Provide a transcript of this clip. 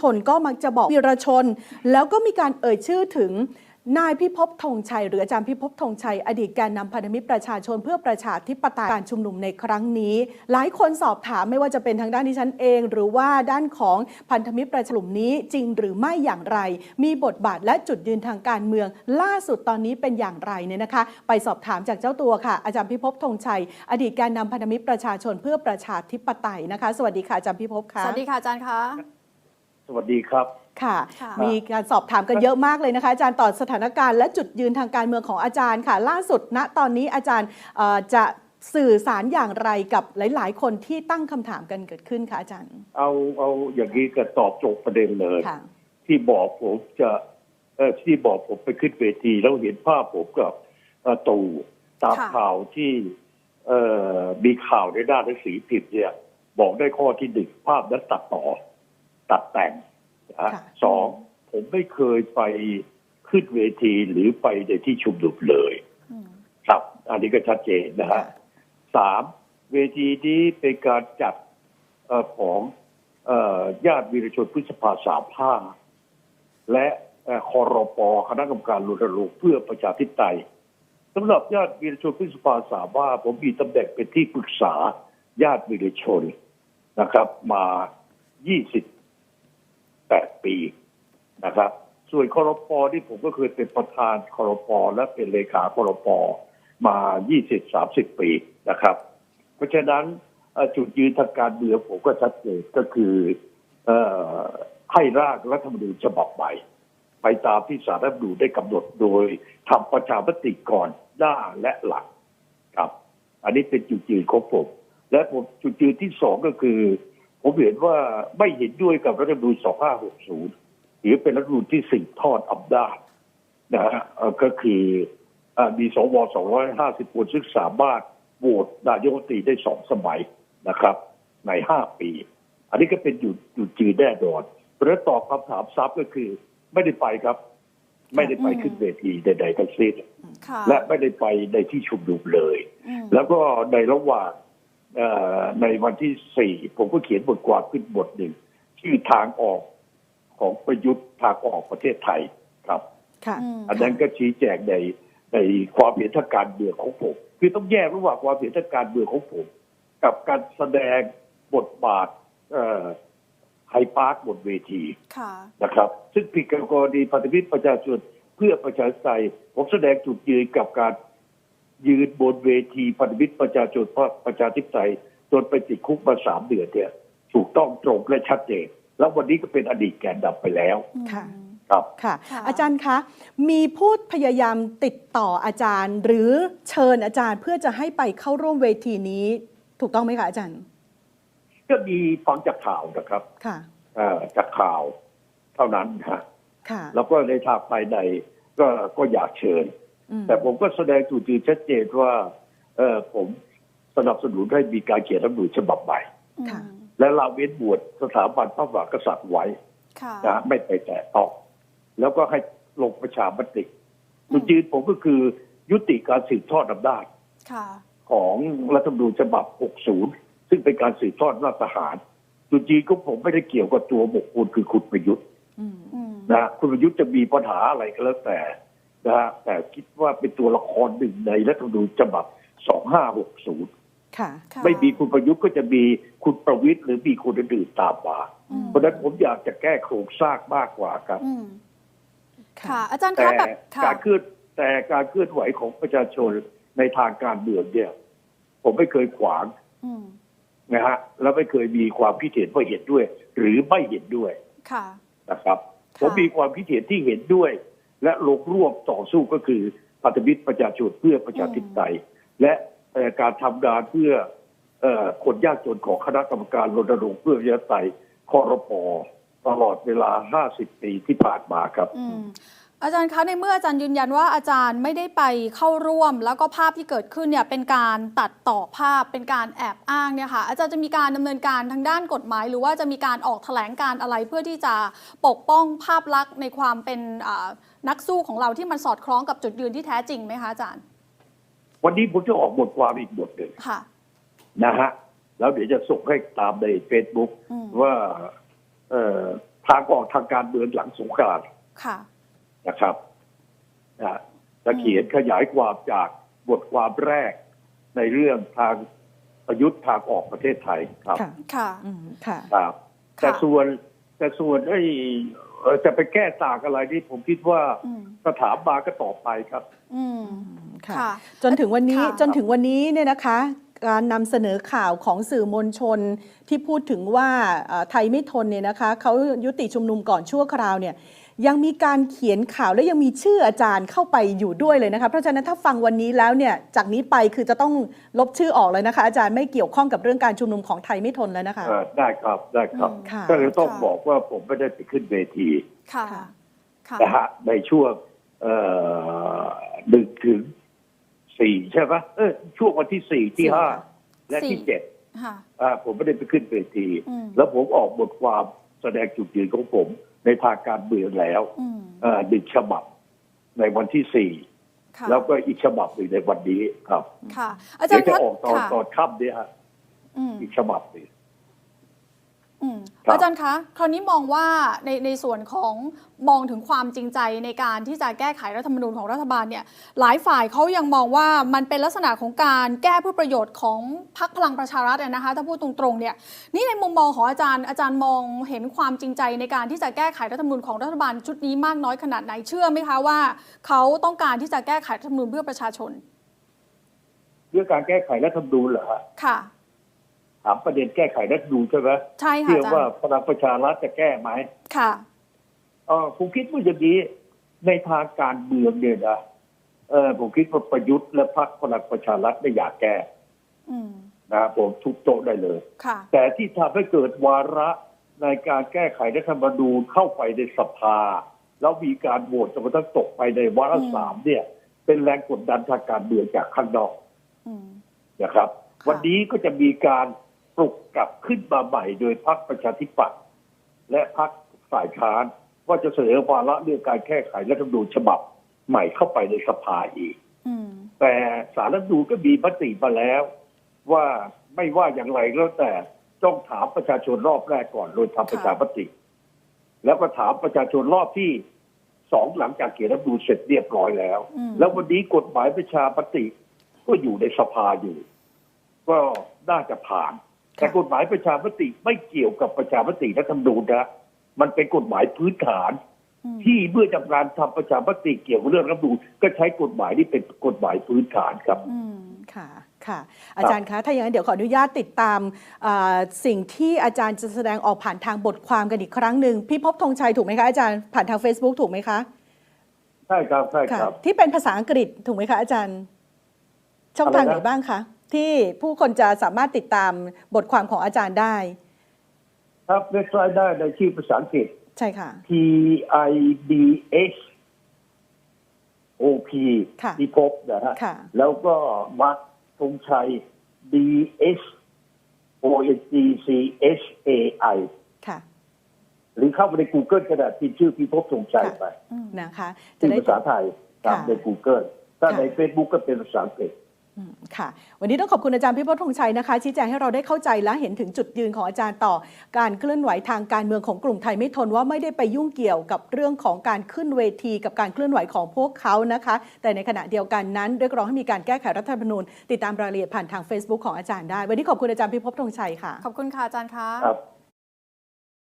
ชนก็มักจะบอกวีรชน แล้วก็มีการเอ่ยชื่อถึงนายพิภพธงชัย หรืออาจารย์พิภพธงชัย อดีตแกนนำพันธมิตรประชาชนเพื่อประชาธิปไตยการชุมนุมในครั้งนี้ หลายคนสอบถามไม่ว่าจะเป็นทางด้านที่ฉันเอง หรือว่าด้านของพันธมิตรประชาชนนี้จริงหรือไม่อย่างไร มีบทบาทและจุดยืนทางการเมือง ล่าสุดตอนนี้เป็นอย่างไรเนี่ยนะคะ ไปสอบถามจากเจ้าตัวค่ะ อาจารย์พิภพธงชัย อดีตแกนนำพันธมิตรประชาชนเพื่อประชาธิปไตยนะคะ สวัสดีค่ะอาจารย์พิภพค่ะสวัสดีค่ะอาจารย์คะ สวัสดีครับค่ะค่ะ มีการสอบถามกันเยอะมากเลยนะคะอาจารย์ต่อสถานการณ์และจุดยืนทางการเมืองของอาจารย์ค่ะ ล่าสุดณตอนนี้อาจารย์เอ่อจะสื่อสารอย่างไรกับหลาย ๆ คนที่ตั้งคำถามกันเกิดขึ้นค่ะอาจารย์ เอาเอาอย่างนี้ก็ตอบโจทย์ประเด็นเลยค่ะที่บอกผมจะเออที่บอกผมไปขึ้นเวทีแล้วเห็นภาพผมกับเอ่อตู่ตามค่ะข่าวที่เอ่อมีข่าวในด้านหนังสือพิมพ์เนี่ย บอกได้ข้อที่หนึ่งภาพนั้นตัดต่อ ตัดแต่งนะฮะค่ะสองผมไม่เคยไปขึ้นเวทีหรือไปในที่ชุมนุมเลยอืมครับ อันนี้ก็ชัดเจนนะฮะสามเวทีนี้เป็นการจัดเออของเออญาติวีรชนพฤษภาสามห้าและเอ่อคอรปคณะกรรมการรณรงค์เพื่อประชาธิปไตยสำหรับญาติวีรชนพฤษภาสามห้าผมมีตำแหน่งเป็นที่ปรึกษาญาติวีรชนนะครับ มา 28ปีนะครับ ส่วนคอรปที่ผมก็เคยเป็นประธานคอรปและเป็นเลขาคอรปมา20-30ปีนะครับ เพราะฉะนั้นจุดยืนทางการเมืองผมก็ชัดเจนก็คือเอให้ร่างรัฐธรรมนูญฉบับใหม่ไปตามที่สารรัฐธรรมนูญได้กำหนดโดยทำประชามติก่อนหน้าและหลังครับ อันนี้เป็นจุดยืนของผม และผมจุดยืนที่สองก็คือ ผมเห็นว่าไม่เห็นด้วยกับรัฐธรรมนูญ2560หรือเป็นรัฐธรรมนูญที่สืบทอดอำนาจนะฮะเอ่อก็คืออ่ามีสว250คนซึ่งสามารถโหวตนายกรัฐมนตรีได้สองสมัยนะครับ ในห้าปี อันนี้ก็เป็นอยู่อยู่จืนแน่นอนเพราะฉะนั้นตอบคำถามซับก็คือ ไม่ได้ไปครับ ไม่ได้ไปขึ้นเวทีใดๆทั้งสิ้นค่ะและไม่ได้ไปในที่ชุมนุมเลยอืมแล้วก็ในระหว่างเอ่อ ในวันที่สี่ผมก็เขียนบทความขึ้นบทหนึ่งชื่อทางออกของประยุทธ์ทางออกประเทศไทยครับค่ะมอันนั้นก็ชี้แจงในในความเห็นทางการเมืองของผม คือต้องแยกระหว่างความเห็นทางการเมืองของผม กับการแสดงบทบาทเอ่อไฮปาร์คบนเวทีค่ะนะครับ ซึ่งผิดกับกรณีพันธมิตรประชาชนเพื่อประชาธิปไตยผมแสดงจุดยืนกับการ ยืนบนเวทีพันธมิตรประชาชนเพื่อประชาธิปไตยจนไปติดคุกมาสามเดือนเนี่ย ถูกต้องตรงและชัดเจนแล้ววันนี้ก็เป็นอดีตแกนนำไปแล้วค่ะครับค่ะค่ะ อาจารย์คะ มีพูดพยายามติดต่ออาจารย์ หรือเชิญอาจารย์เพื่อจะให้ไปเข้าร่วมเวทีนี้ ถูกต้องไหมคะอาจารย์ ก็มีฟังจากข่าวนะครับ ค่ะเอ่อจากข่าวเท่านั้นนะฮะค่ะ แล้วก็ในทางภายในก็ก็อยากเชิญอืม แต่ผมก็แสดงจุดยืนชัดเจนว่า เออผมสนับสนุนให้มีการเขียนรัฐธรรมนูญฉบับใหม่ค่ะอืมและละเว้นบวชสถาบันพระมหากษัตริย์ไว้ค่ะนะฮะไม่ไปแตะต้องแล้วก็ให้ลงประชามติจุดยืนผมก็คือยุติการสืบทอดอำนาจค่ะของรัฐธรรมนูญฉบับ 60 ซึ่งเป็นการสืบทอดรัฐประหารจุดยืนของผมไม่ได้เกี่ยวกับตัวบุคคลคือคุณประยุทธ์อืมอืมนะฮะคุณประยุทธ์จะมีปัญหาอะไรก็แล้วแต่ นะฮะแต่คิดว่าเป็นตัวละครหนึ่งในรัฐธรรมนูญฉบับ 2560 ค่ะค่ะไม่มีคุณประยุทธ์ก็จะมีคุณประวิตยหรือมีคนอื่นๆตามมา อืม เพราะฉะนั้นผมอยากจะแก้โครงสร้างมากกว่าครับ อืมค่ะ อาจารย์แต่คะแบบค่ะ การเคลื่อนแต่การเคลื่อนไหวของประชาชนในทางการเมืองเนี่ย ผมไม่เคยขวางอืม นะฮะแล้วไม่เคยมีความคิดเห็นว่าเห็นด้วย หรือไม่เห็นด้วยค่ะ นะครับค่ะผมมีความคิดเห็นที่เห็นด้วย และลงร่วมต่อสู้ก็คือพันธมิตรประชาชนเพื่อประชาธิปไตยและเอ่อการทำงานเพื่อเอ่อคนยากจนของคณะกรรมการรณรงค์เพื่อประชาธิปไตยคอรปตลอดเวลา 50 ปีที่ผ่านมาครับ อืมอาจารย์คะในเมื่ออาจารย์ยืนยันว่าอาจารย์ไม่ได้ไปเข้าร่วม แล้วก็ภาพที่เกิดขึ้นเนี่ยเป็นการตัดต่อภาพเป็นการแอบอ้างเนี่ยค่ะอาจารย์จะมีการดำเนินการทางด้านกฎหมาย หรือว่าจะมีการออกแถลงการอะไรเพื่อที่จะปกป้องภาพลักษณ์ในความเป็นอ่านักสู้ของเราที่มันสอดคล้องกับจุดยืนที่แท้จริงไหมคะอาจารย์ วันนี้ผมจะออกบทความอีกบทหนึ่งค่ะนะฮะแล้วเดี๋ยวจะส่งให้ตามในเฟซบุ๊กอืมว่าเอ่อทางออกทางการเมืองหลังสงครามค่ะ นะครับนะจะเขียนขยายความจากบทความแรกในเรื่องทางประยุทธ์ทางออกประเทศไทยครับ ค่ะค่ะอืมค่ะครับค่ะแต่ส่วนแต่ส่วนไอ้เอ่อจะไปแก้ต่างอะไรนี่ผมคิดว่าอืมสถาบันก็ต่อไปครับ อืมค่ะค่ะจนถึงวันนี้ค่ะจนถึงวันนี้เนี่ยนะคะการนำเสนอข่าวของสื่อมวลชนที่พูดถึงว่าเอ่อไทยไม่ทนเนี่ยนะคะเขายุติชุมนุมก่อนชั่วคราวเนี่ย ยังมีการเขียนข่าวและยังมีชื่ออาจารย์เข้าไปอยู่ด้วยเลยนะคะ เพราะฉะนั้นถ้าฟังวันนี้แล้วเนี่ยจากนี้ไปคือจะต้องลบชื่อออกเลยนะคะ อาจารย์ไม่เกี่ยวข้องกับเรื่องการชุมนุมของไทยไม่ทนแล้วนะคะเอ่อได้ครับได้ครับอืมค่ะก็เลยต้องค่ะบอกว่าผมไม่ได้ไปขึ้นเวทีค่ะค่ะค่ะนะฮะในช่วงเอ่อหนึ่งถึงสี่ใช่ไหมเออช่วงวันที่สี่ที่สี่ห้าค่ะและที่สี่เจ็ดค่ะอ่าผมไม่ได้ไปขึ้นเวทีอืมแล้วผมออกบทความแสดงจุดยืนของผม ในทางการเมืองแล้วอืมเอ่อหนึ่งฉบับในวันที่สี่ค่ะแล้วก็อีกฉบับหนึ่งในวันนี้ครับค่ะอาจารเดี๋ยวย์จะคะออกตอนค่ะตอนค่ำเนี่ยฮะอืมอีกฉบับหนึ่ง อืมครับอาจารย์คะคราวนี้มองว่าในในส่วนของมองถึงความจริงใจในการที่จะแก้ไขรัฐธรรมนูญของรัฐบาลเนี่ยหลายฝ่ายเขายังมองว่ามันเป็นลักษณะของการแก้เพื่อประโยชน์ของพรรคพลังประชารัฐอะนะคะถ้าพูดตรงๆเนี่ยนี่ในมุมมองของอาจารย์อาจารย์มองเห็นความจริงใจในการที่จะแก้ไขรัฐธรรมนูญของรัฐบาลชุดนี้มากน้อยขนาดไหนเชื่อไหมคะว่าเขาต้องการที่จะแก้ไขรัฐธรรมนูญเพื่อประชาชนเรื่องการแก้ไขรัฐธรรมนูญเหรอฮะค่ะ ถามประเด็นแก้ไขรัฐธรรมนูญใช่ไหมใช่ค่ะเชื่ออาจารว่าย์พลังประชารัฐจะแก้ไหมค่ะเออผมคิดว่าอย่างนี้ในทางการเมืองเนี่ยนะเออผมคิดว่าประยุทธ์และพรรคพลังประชารัฐไม่อยากแก้อืมนะผมทุบโต๊ะได้เลยค่ะแต่ที่ทำให้เกิดวาระในการแก้ไขรัฐธรรมนูญเข้าไปในสภา แล้วมีการโหวตจนกระทั่งตกไปในวาระอืมสามเนี่ย เป็นแรงกดดันทางการเมืองจากข้างนอกอืมนะครับค่ะวันนี้ก็จะมีการ ปลุกกลับขึ้นมาใหม่โดยพรรคประชาธิปัตย์และพรรคฝ่ายค้านว่าจะเสนอวาระเรื่องการแก้ไขรัฐธรรมนูญฉบับใหม่เข้าไปในสภาอีกอืมแต่สารรัฐธรรมนูญก็มีมติมาแล้ว ว่าไม่ว่าอย่างไรก็แล้วแต่ต้องถามประชาชนรอบแรกก่อนโดยทำประชามติ แล้วก็ถามประชาชนรอบที่สองหลังจากเขียนรัฐธรรมนูญเสร็จเรียบร้อยแล้วอืมแล้ววันนี้กฎหมายประชามติก็อยู่ในสภาอยู่ ก็น่าจะผ่าน แต่กฎหมายประชามติไม่เกี่ยวกับประชามติรัฐธรรมนูญนะมันเป็นกฎหมายพื้นฐานอืมที่เมื่อจากการทำประชามติเกี่ยวกับเรื่องรัฐธรรมนูญก็ใช้กฎหมายนี้เป็นกฎหมายพื้นฐานครับ อืมค่ะค่ะอาจารย์คะ ถ้าอย่างนั้นเดี๋ยวขออนุญาตติดตามอ่าสิ่งที่อาจารย์จะแสดงออกผ่านทางบทความกันอีกครั้งหนึ่งพี่พบธงชัยถูกไหมคะอาจารย์ผ่านทาง Facebook ถูกไหมคะใช่ครับใช่ค่ะครับ ที่เป็นภาษาอังกฤษถูกไหมคะอาจารย์ ช่องทางอะไรไหนนะบ้างคะ ที่ผู้คนจะสามารถติดตามบทความของอาจารย์ได้ ครับเว็บไซต์ได้ในชื่อภาษาอังกฤษ ใช่ค่ะ T I D S O P ค่ะที่พบนะฮะค่ะแล้วก็มาร์คธงชัย D S O N G C S A I ค่ะหรือเข้าไปใน Google กระดาษพิมพ์ชื่อพิภพธงชัยค่ะไปนะคะจะชื่อได้ภาษาไทยตามค่ะใน Google ถ้าค่ะใน Facebook ก็เป็นภาษาอังกฤษอืม ค่ะ วันนี้ต้องขอบคุณอาจารย์พิพธงชัยนะคะ ชี้แจงให้เราได้เข้าใจและเห็นถึงจุดยืนของอาจารย์ต่อ การเคลื่อนไหวทางการเมืองของกลุ่มไทยไม่ทนว่าไม่ได้ไปยุ่งเกี่ยวกับเรื่องของการขึ้นเวทีกับการเคลื่อนไหวของพวกเขานะคะ แต่ในขณะเดียวกันนั้นเรียกร้องให้มีการแก้ไขรัฐธรรมนูญติดตามรายละเอียดผ่านทาง Facebook ของอาจารย์ได้ วันนี้ขอบคุณอาจารย์พิพธงชัยค่ะ ขอบคุณค่ะอาจารย์คะครับ